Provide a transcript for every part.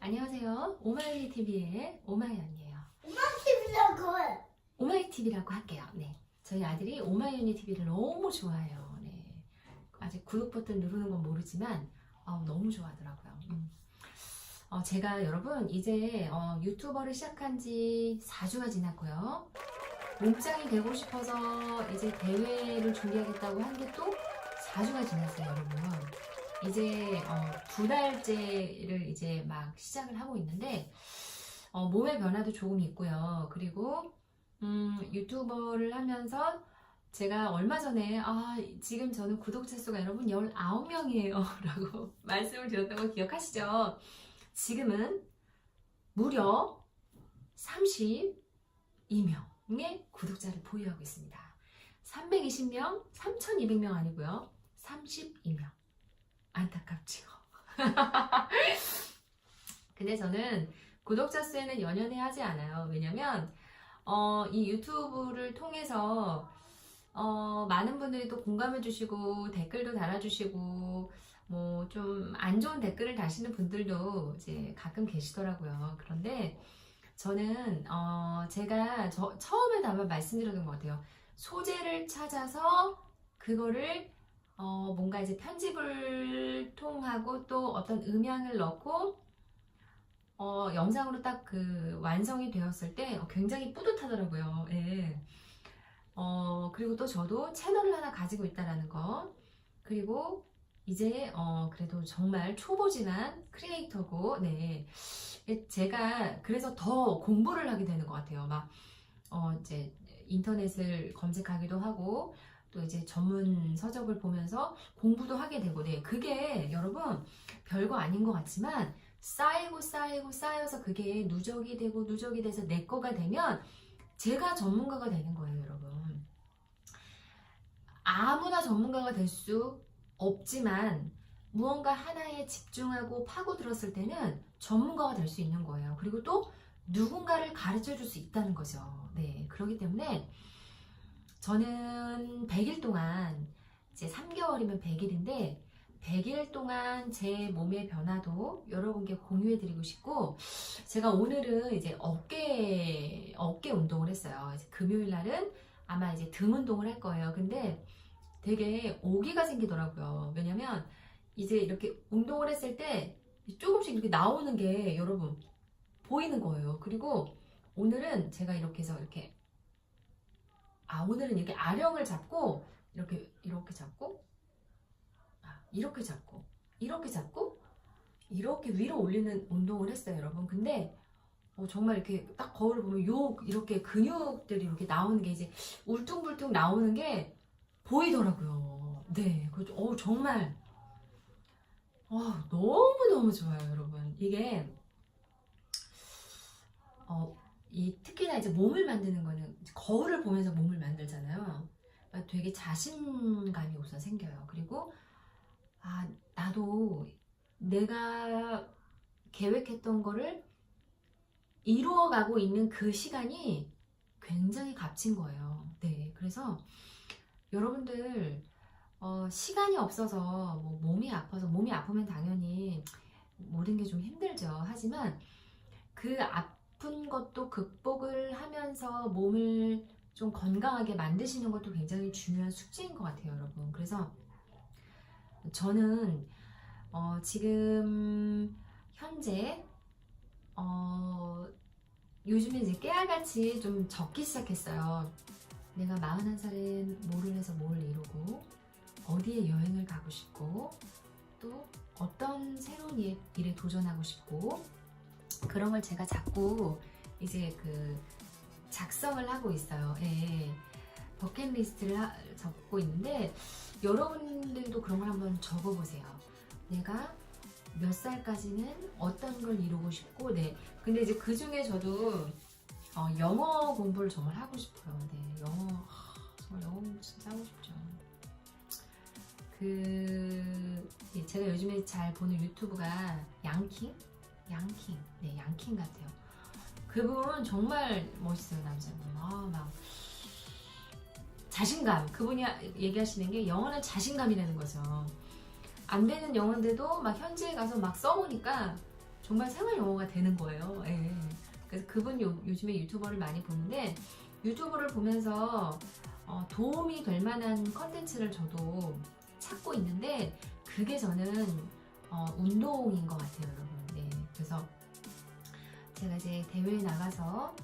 안녕하세요. 오마이 TV의 오마이 언니예요. TV라고 해. 오마이 TV라고 할게요. 네. 저희 아들이 오마이 언니 TV를 너무 좋아해요. 네. 아직 구독 버튼 누르는 건 모르지만 어, 너무 좋아하더라고요. 음. 어, 제가 여러분 이제 어, 유튜버를 시작한 지 4주가 지났고요. 몸짱이 되고 싶어서 이제 대회를 준비하겠다고 한 게 또 4주가 지났어요, 여러분. 이제 어, 두 달째를 이제 막 시작을 하고 있는데 어, 몸의 변화도 조금 있고요. 그리고 음, 유튜버를 하면서 제가 얼마 전에 아, 지금 저는 구독자 수가 여러분 19명이에요 라고 말씀을 드렸던 거 기억하시죠? 지금은 무려 32명의 구독자를 보유하고 있습니다. 320명, 3200명 아니고요. 32명. 안타깝죠. 근데 저는 구독자 수에는 연연해 하지 않아요. 왜냐면 어, 이 유튜브를 통해서 어, 많은 분들이 또 공감해 주시고 댓글도 달아주시고 뭐 좀 안 좋은 댓글을 다시는 분들도 이제 가끔 계시더라고요. 그런데 저는 어, 제가 저, 처음에도 아마 말씀드렸던 것 같아요. 소재를 찾아서 그거를 어, 뭔가 이제 편집을 통하고 또 어떤 음향을 넣고 어, 영상으로 딱 그 완성이 되었을 때 굉장히 뿌듯하더라고요. 예. 어, 그리고 또 저도 채널을 하나 가지고 있다라는 거. 그리고 이제 어, 그래도 정말 초보지만 크리에이터고, 네. 예, 제가 그래서 더 공부를 하게 되는 것 같아요. 막, 어, 이제 인터넷을 검색하기도 하고, 또 이제 전문 서적을 보면서 공부도 하게 되고, 네. 그게 여러분 별거 아닌 것 같지만, 쌓이고 쌓이고 쌓여서 그게 누적이 되고 누적이 돼서 내 거가 되면 제가 전문가가 되는 거예요, 여러분. 아무나 전문가가 될 수 없지만 무언가 하나에 집중하고 파고들었을 때는 전문가가 될 수 있는 거예요. 그리고 또 누군가를 가르쳐 줄 수 있다는 거죠. 네. 그렇기 때문에 저는 100일 동안 이제 3개월이면 100일인데 100일 동안 제 몸의 변화도 여러분께 공유해 드리고 싶고 제가 오늘은 이제 어깨 어깨 운동을 했어요. 금요일 날은 아마 이제 등 운동을 할 거예요. 근데 되게 오기가 생기더라고요. 왜냐면 이제 이렇게 운동을 했을 때 조금씩 이렇게 나오는 게 여러분 보이는 거예요. 그리고 오늘은 제가 이렇게 해서 이렇게 아 오늘은 이렇게 아령을 잡고 이렇게 이렇게 잡고 아, 이렇게 잡고 이렇게 잡고 이렇게 위로 올리는 운동을 했어요, 여러분. 근데 어, 정말 이렇게 딱 거울을 보면 요 이렇게 근육들이 이렇게 나오는 게 이제 울퉁불퉁 나오는 게 보이더라고요. 네, 그 어, 정말 어, 너무 너무 좋아요, 여러분. 이게 어, 이 특히나 이제 몸을 만드는 거는 거울을 보면서 몸을 만들잖아요. 그러니까 되게 자신감이 우선 생겨요. 그리고 아 나도 내가 계획했던 거를 이루어가고 있는 그 시간이 굉장히 값진 거예요. 네, 그래서 여러분들 어, 시간이 없어서 뭐 몸이 아파서 몸이 아프면 당연히 모든 게 좀 힘들죠. 하지만 그 아픈 것도 극복을 하면서 몸을 좀 건강하게 만드시는 것도 굉장히 중요한 숙제인 것 같아요, 여러분. 그래서 저는 어, 지금 현재 어, 요즘에 이제 깨알같이 좀 적기 시작했어요. 내가 41살엔 뭐를 해서 뭘 이루고 어디에 여행을 가고 싶고 또 어떤 새로운 일- 일에 도전하고 싶고 그런 걸 제가 자꾸 이제 그 작성을 하고 있어요. 예. 버킷리스트를 하- 적고 있는데 여러분들도 그런 걸 한번 적어보세요. 내가 몇 살까지는 어떤 걸 이루고 싶고, 네. 근데 이제 그 중에 저도 어, 영어 공부를 정말 하고 싶어요. 네. 영어, 하, 정말 영어 공부 진짜 하고 싶죠. 그, 예, 제가 요즘에 잘 보는 유튜브가 양킹? 양킹. 네, 양킹 같아요. 그분 정말 멋있어요, 남자분. 아, 막. 자신감. 그분이 얘기하시는 게 영어는 자신감이라는 거죠. 안 되는 영어인데도 막 현지에 가서 막 써보니까 정말 생활 용어가 되는 거예요. 예. 그래서 그분 요, 요즘에 유튜버를 많이 보는데 유튜브를 보면서 어, 도움이 될 만한 컨텐츠를 저도 찾고 있는데 그게 저는 어, 운동인 것 같아요, 여러분. 네. 그래서 제가 이제 대회에 나가서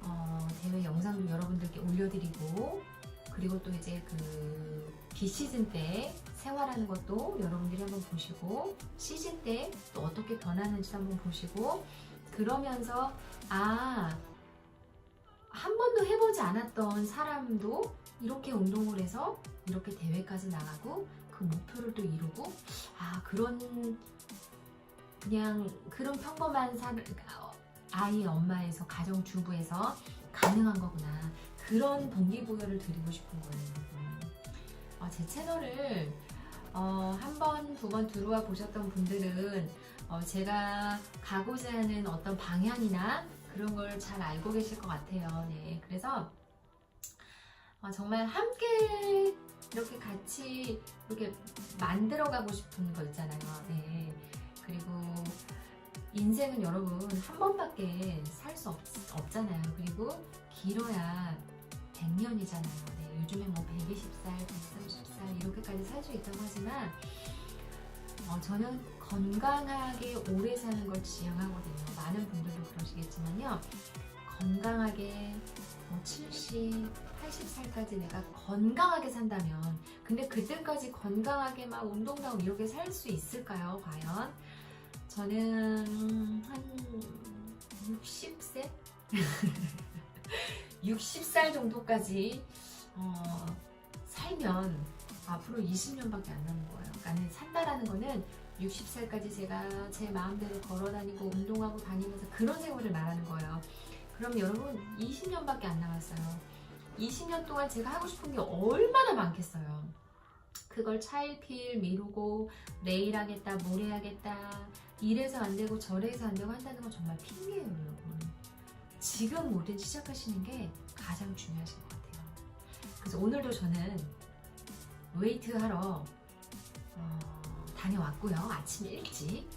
어, 대회 영상도 여러분들께 올려드리고 그리고 또 이제 그 비시즌 때 생활하는 것도 여러분들이 한번 보시고 시즌 때 또 어떻게 변하는지 한번 보시고 그러면서 아 한 번도 해보지 않았던 사람도 이렇게 운동을 해서 이렇게 대회까지 나가고 그 목표를 또 이루고 아 그런 그냥 그런 평범한 사, 아이 엄마에서 가정 주부에서 가능한 거구나 그런 동기부여를 드리고 싶은 거예요 여러분. 어, 제 채널을 어, 한 번, 두 번 들어와 보셨던 분들은 어, 제가 가고자 하는 어떤 방향이나 그런 걸 잘 알고 계실 것 같아요. 네, 그래서 어, 정말 함께 이렇게 같이 이렇게 만들어 가고 싶은 거 있잖아요. 네, 그리고 인생은 여러분 한 번밖에 살 수 없잖아요. 그리고 길어야 100년이잖아요. 네, 요즘에 뭐 120살, 130살 이렇게까지 살 수 있다고 하지만 어, 저는 건강하게 오래 사는 걸 지향하거든요. 많은 분들도 그러시겠지만요. 건강하게 뭐 70, 80살까지 내가 건강하게 산다면 근데 그때까지 건강하게 막 운동도 하고 이렇게 살 수 있을까요? 과연? 저는 한 60세? 60살 정도까지 어, 살면 앞으로 20년밖에 안 남은 거예요. 그러니까 산다라는 거는 60살까지 제가 제 마음대로 걸어 다니고 운동하고 다니면서 그런 생활을 말하는 거예요. 그럼 여러분 20년밖에 안 남았어요. 20년 동안 제가 하고 싶은 게 얼마나 많겠어요. 그걸 차일피일 미루고 내일 하겠다, 모레 하겠다, 이래서 안 되고 저래서 안 되고 한다는 건 정말 핑계예요, 여러분. 지금 뭐든 시작하시는 게 가장 중요하신 것 같아요. 그래서 오늘도 저는 웨이트 하러 어, 다녀왔고요. 아침 일찍.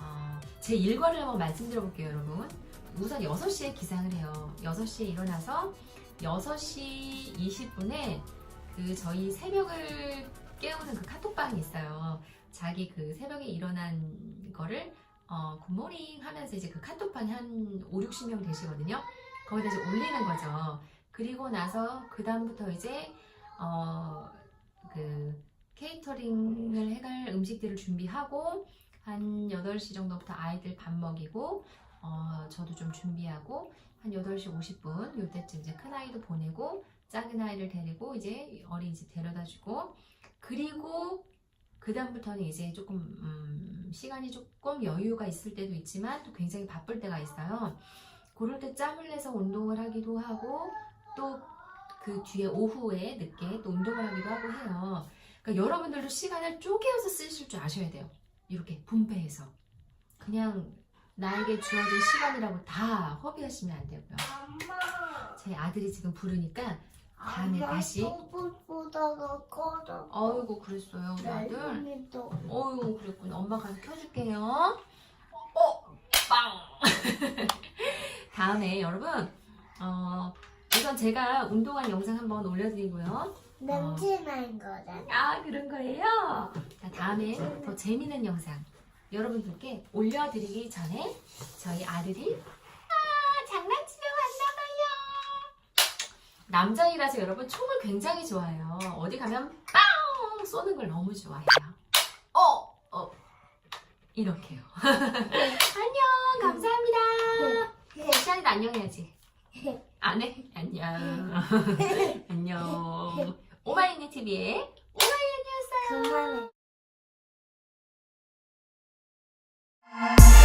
어, 제 일과를 한번 말씀드려 볼게요, 여러분. 우선 6시에 기상을 해요. 6시에 일어나서 6시 20분에 그 저희 새벽을 깨우는 그 카톡방이 있어요. 자기 그 새벽에 일어난 거를 어, 굿모닝 하면서 이제 그 카톡방이 한 5, 60명 되시거든요. 거기다 이제 올리는 거죠. 그리고 나서 그다음부터 이제 어, 그 케이터링을 해갈 음식들을 준비하고 한 8시 정도부터 아이들 밥 먹이고 어, 저도 좀 준비하고 한 8시 50분 요때쯤 이제 큰 아이도 보내고 작은 아이를 데리고 이제 어린이집 데려다 주고 그리고 그 다음부터는 이제 조금 음, 시간이 조금 여유가 있을 때도 있지만 또 굉장히 바쁠 때가 있어요. 그럴 때 짬을 내서 운동을 하기도 하고 또 그 뒤에 오후에 늦게 또 운동을 하기도 하고 해요. 그러니까 여러분들도 시간을 쪼개어서 쓰실 줄 아셔야 돼요. 이렇게 분배해서 그냥 나에게 주어진 시간이라고 다 허비하시면 안 되고요. 제 아들이 지금 부르니까 다음에 다시. 보다가 꺼져. 어이구 그랬어요 우리 아들. 도 어이구 그랬군. 엄마 가서 켜줄게요. 어, 빵. 다음에 여러분 어, 우선 제가 운동한 영상 한번 올려드리고요. 냄새 나는 거잖아. 아 그런 거예요. 자 다음에 더 재미있는 영상 여러분들께 올려드리기 전에 저희 아들이 남자이라서 여러분 총을 굉장히 좋아해요. 어디 가면 빵 쏘는 걸 너무 좋아해요. 어, 어 이렇게요. 안녕, 감사합니다. 네. 네. 시안이도 안녕해야지. 안 해? 안녕. 안녕. 네. 오마이니 TV의 오마이니였어요. 그만해.